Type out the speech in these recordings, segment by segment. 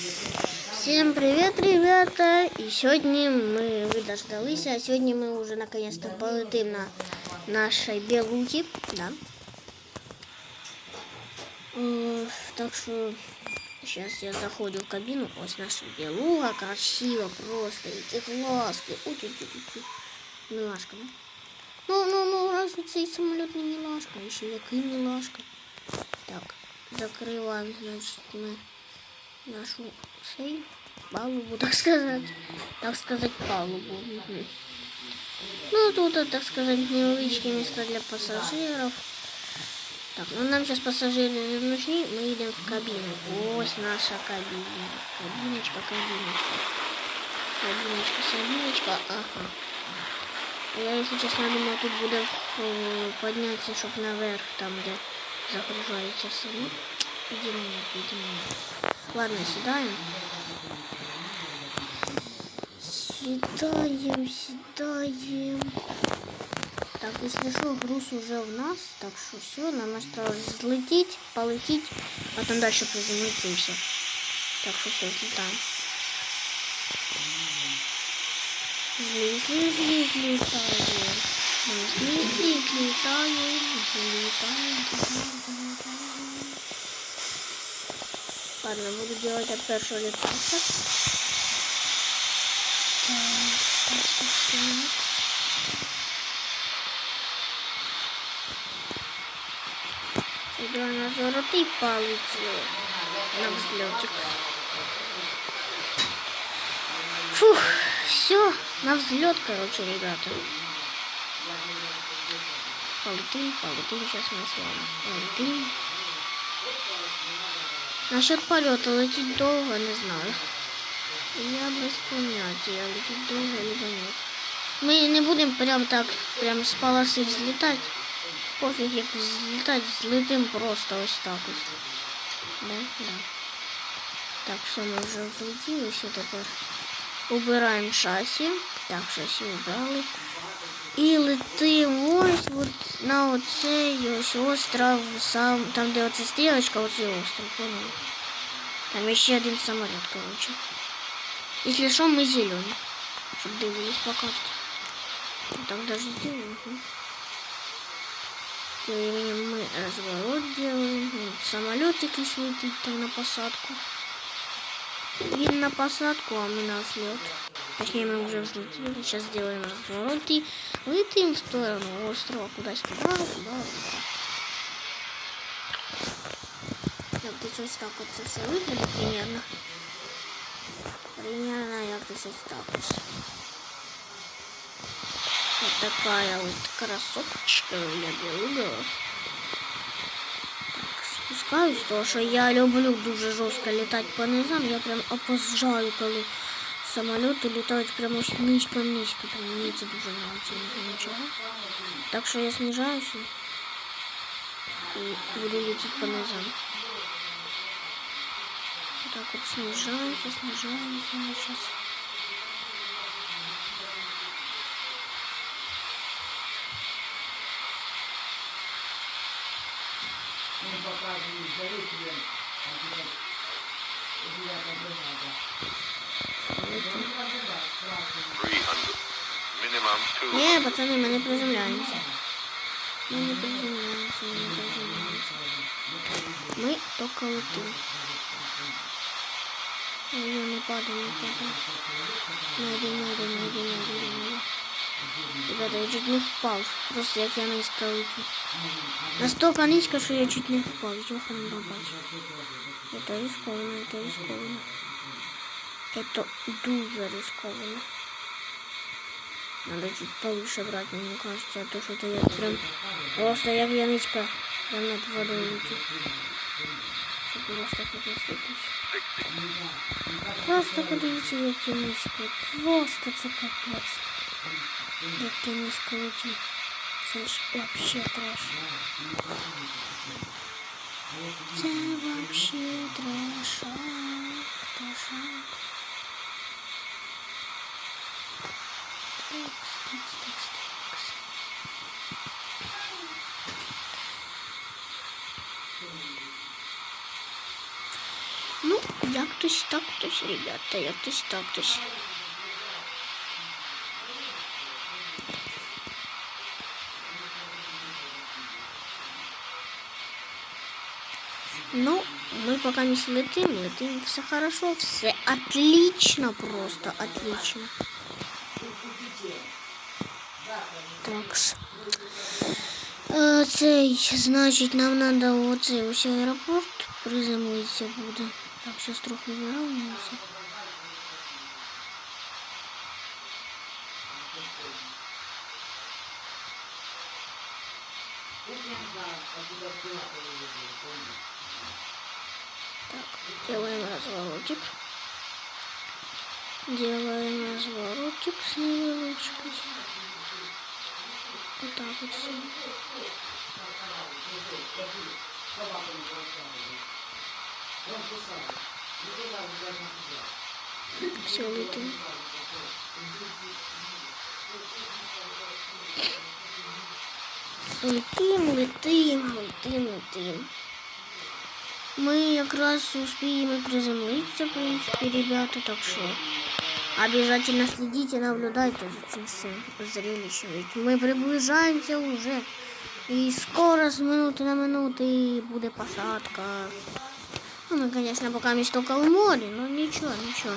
Всем привет, ребята! И сегодня мы, вы дождались, а сегодня мы уже наконец-то полетим на нашей белухе, да. Э, так что сейчас я заходжу в кабину. Ось наша белуга, красиво просто, эти глазки. Ой, ой, ой, ой. Милашка, да? Ну, ну, ну, разве цей самоліт не милашка? І ще який милашка. Так, закриваємо, значить, ми нашу цей палубу, так сказать. Так сказать, палубу. Мгм. Ну, тут, так сказать, невеличкі места для пассажиров. Так, ну нам сейчас пассажиры не нужны, мы идем в кабину. Ось наша кабина. Кабиночка, кабиночка. Кабиночка, кабиночка, ага. Я, если честно, думаю, тут буде е, подняться, щоб наверх, там, де загружаються все. Ну, иди на нет, иди на нет. Ладно, седаем. Седаем, седаем. Так, если что, груз уже у нас. Так что все, нам осталось взлететь, полететь, потом дальше приземлиться и все. Так что все, взлетаем. Взлетели, взлетели, взлетаем. Взлетели, взлетаем, взлетаем, взлетаем. Ладно, буду делать от первого лица. Сюда на золотый полетел на взлетик. Фух, все, на взлет, короче, ребята. Полетим, полетим сейчас мы с вами. Полетим. Насчет полета лететь долго, не знаю. Я без понятия, лететь долго либо нет. Мы не будем прям так, прям с полосы взлетать. Пофіг, як взлітати, злетим просто ось так ось. Да? Да. Так, все, ми вже взлетіли, все тепер убираємо шасі. Так, шасі убрали. І летим ось от на оцей ось остров, сам, там де оця стрілочка, оцей остров, поняли? Там ще один самоліт, короче. Если что, мы зеленый. Чтобы дивились по карте. Вот так даже сделаем. Угу. Тем временем мы разворот делаем. Вот самолетик летит там на посадку. Він на посадку, а мы на взлет. Точнее, мы уже взлетели. Сейчас сделаем разворот и летим в сторону острова. Куда-то туда, туда. Як ти ось так от це все виглядає примерно. Примерно як ти ось так ось. Вот такая вот красоточка я белуга. Так, спускаюсь, тому що я люблю дуже жорстко літати по низам. Я прям обожаю, коли самоліти літають прямо ось низько-низько. Прям мені це дуже нравиться, не нічого. Так що я снижаюся і буду летіти по низам. Вот так вот снижаемся, снижаемся мы сейчас. Three Не, пацаны, мы не приземляемся. Мы не приземляемся, мы не приземляемся. Мы только летим. Ой, не падаем, не падаем. Найди, найди, найди, найди, найди. Ребята, я чуть не впал. Просто як я низько лечу. Настолько низько, що я чуть не впав. Йоха не побачив. Это рискованно, это рискованно. Это дуже рискованно. Надо чуть повыше брать, мне кажется, а то что-то я прям просто я низько прям над водой лечу. Просто капець якийсь. Просто подивіться, як я низько. Просто це капець. Як я низько лечу. Це ж вообще треш. Це вообще трешак, трешак. Ну, Як тось так тось, ребята, як тось так тось. Ну, мы пока не летим, летим, все хорошо, все отлично, просто отлично. Такс. Е, Цей, значить, нам треба оцей ось аеропорт приземлитися буде. Так, зараз трохи виравнюємося. Так, делаем разворотик. Делаем разворотик с невеличкой. Вот так вот все. Все, летим. Летим, летим, летим, летим. Ми якраз успіємо приземлитися, в принципі, ребята, так що обязательно следите, наблюдайте за цим всім зрелищем. Ведь ми приближаємося уже. І скоро з минути на минути буде посадка. Ну, мы, конечно, пока не только в море, но ничего, ничего.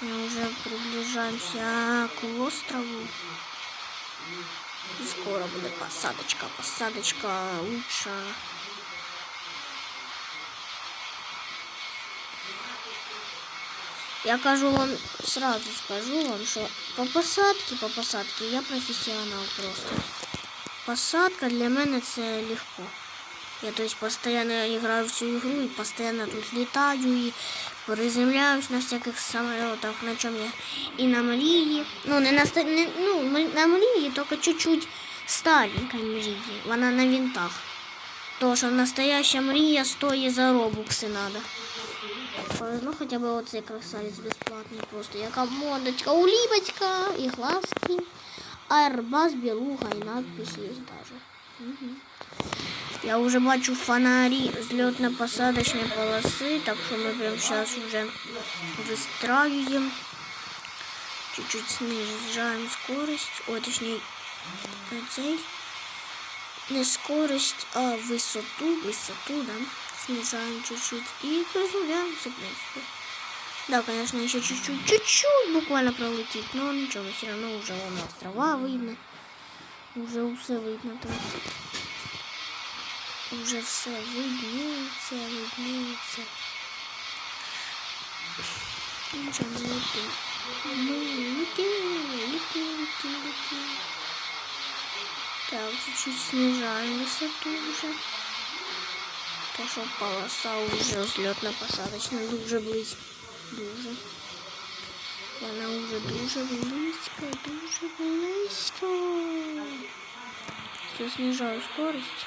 Мы уже приближаемся к острову. И скоро будет посадочка, посадочка лучше. Я кажу вам, сразу скажу вам, что по посадке, по посадке я профессионал просто. Посадка для мене це легко. Я то есть постоянно играю в всю игру и постоянно тут летаю и приземляюсь на всяких самолетах, на чем я и на Мрії. Ну, не на, не, ну, на Мрії, только чуть-чуть старенькая Мрії. Вона на винтах. То, що настоящая Мрія стоїть за робукси надо. Повезло хоча б оцей красавець безплатний просто. Яка модочка, уліпочка і глазки. Airbus, білуга і надпись є даже. Угу. Я уже бачу фонарі взлетно-посадочной полосы, так что мы прямо сейчас уже выстраиваем. Чуть-чуть снижаем скорость, о, точнее, цей. Не скорость, а высоту, высоту, да, снижаем чуть-чуть и приземляемся, в принципе. Да, конечно, еще чуть-чуть, чуть-чуть буквально пролететь, но ничего, все равно уже вон острова видно. Уже все видно там. Уже все видніється, видніється. Нічого не летим. Ми летим, летим, летим, летим. Так, чуть-чуть снижаем высоту уже. Що полоса уже взлетно-посадочна дуже близько. Дуже. Вона уже дуже близько, дуже близько. Все, снижаю скорость.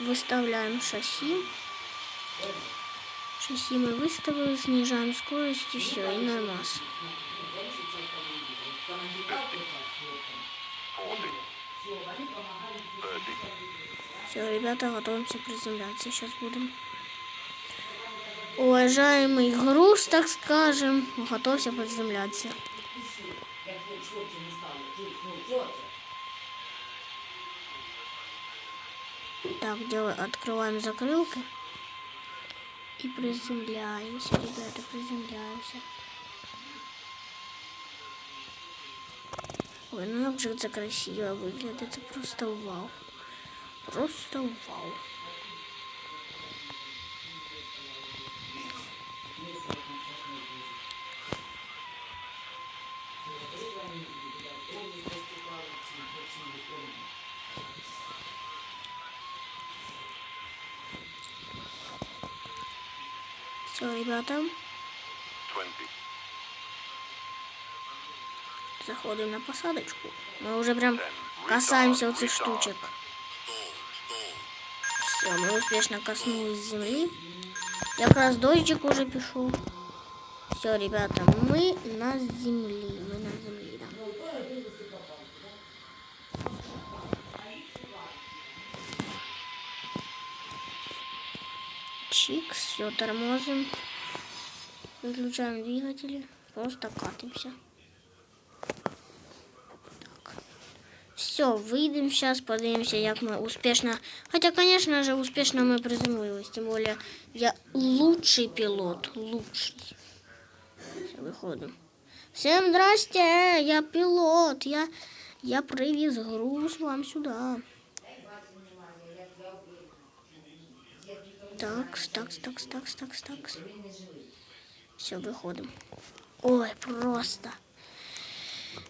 Выставляем шасси. Шасси мы выставили, снижаем скорость и все, и нормас. 40, 30, Все, ребята, готовимся приземляться. Сейчас будем. Уважаемый груз, так скажем, готовься приземляться. Так, делаем, открываем закрылки. И приземляемся, ребята, приземляемся. Ой, ну как же это красиво выглядит, это просто вау. Просто вау. ребята. Заходим на посадочку. Мы уже прям касаемся вот этих штучек. Все, мы успешно коснулись земли. Я как раз дождик уже пишу. Все, ребята, мы на земле. Мы на земле, да. Чикс, все, тормозим. Выключаем двигатели. Просто катимся. Так. Все, выйдем сейчас, подивимося, як ми успішно. Хоча, конечно же, успішно ми приземлились. Тим более, я лучший пілот. Лучший. Все, виходимо. Всем здрасте, я пилот. Я, я привез груз вам сюда. Такс, такс, такс, такс, такс, такс. Все, выходим. Ой, просто.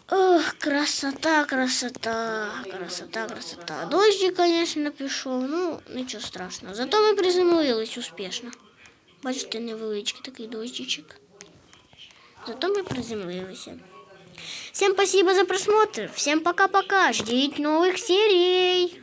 Ох, красота, красота, красота, красота. Дождик, конечно, пішов, ну, нічого страшного. Зато ми приземлились успішно. Бачите, невеличкий такий дощичок. Зато мы приземлились. Всем спасибо за просмотр. Всем пока-пока. Ждите новых серий.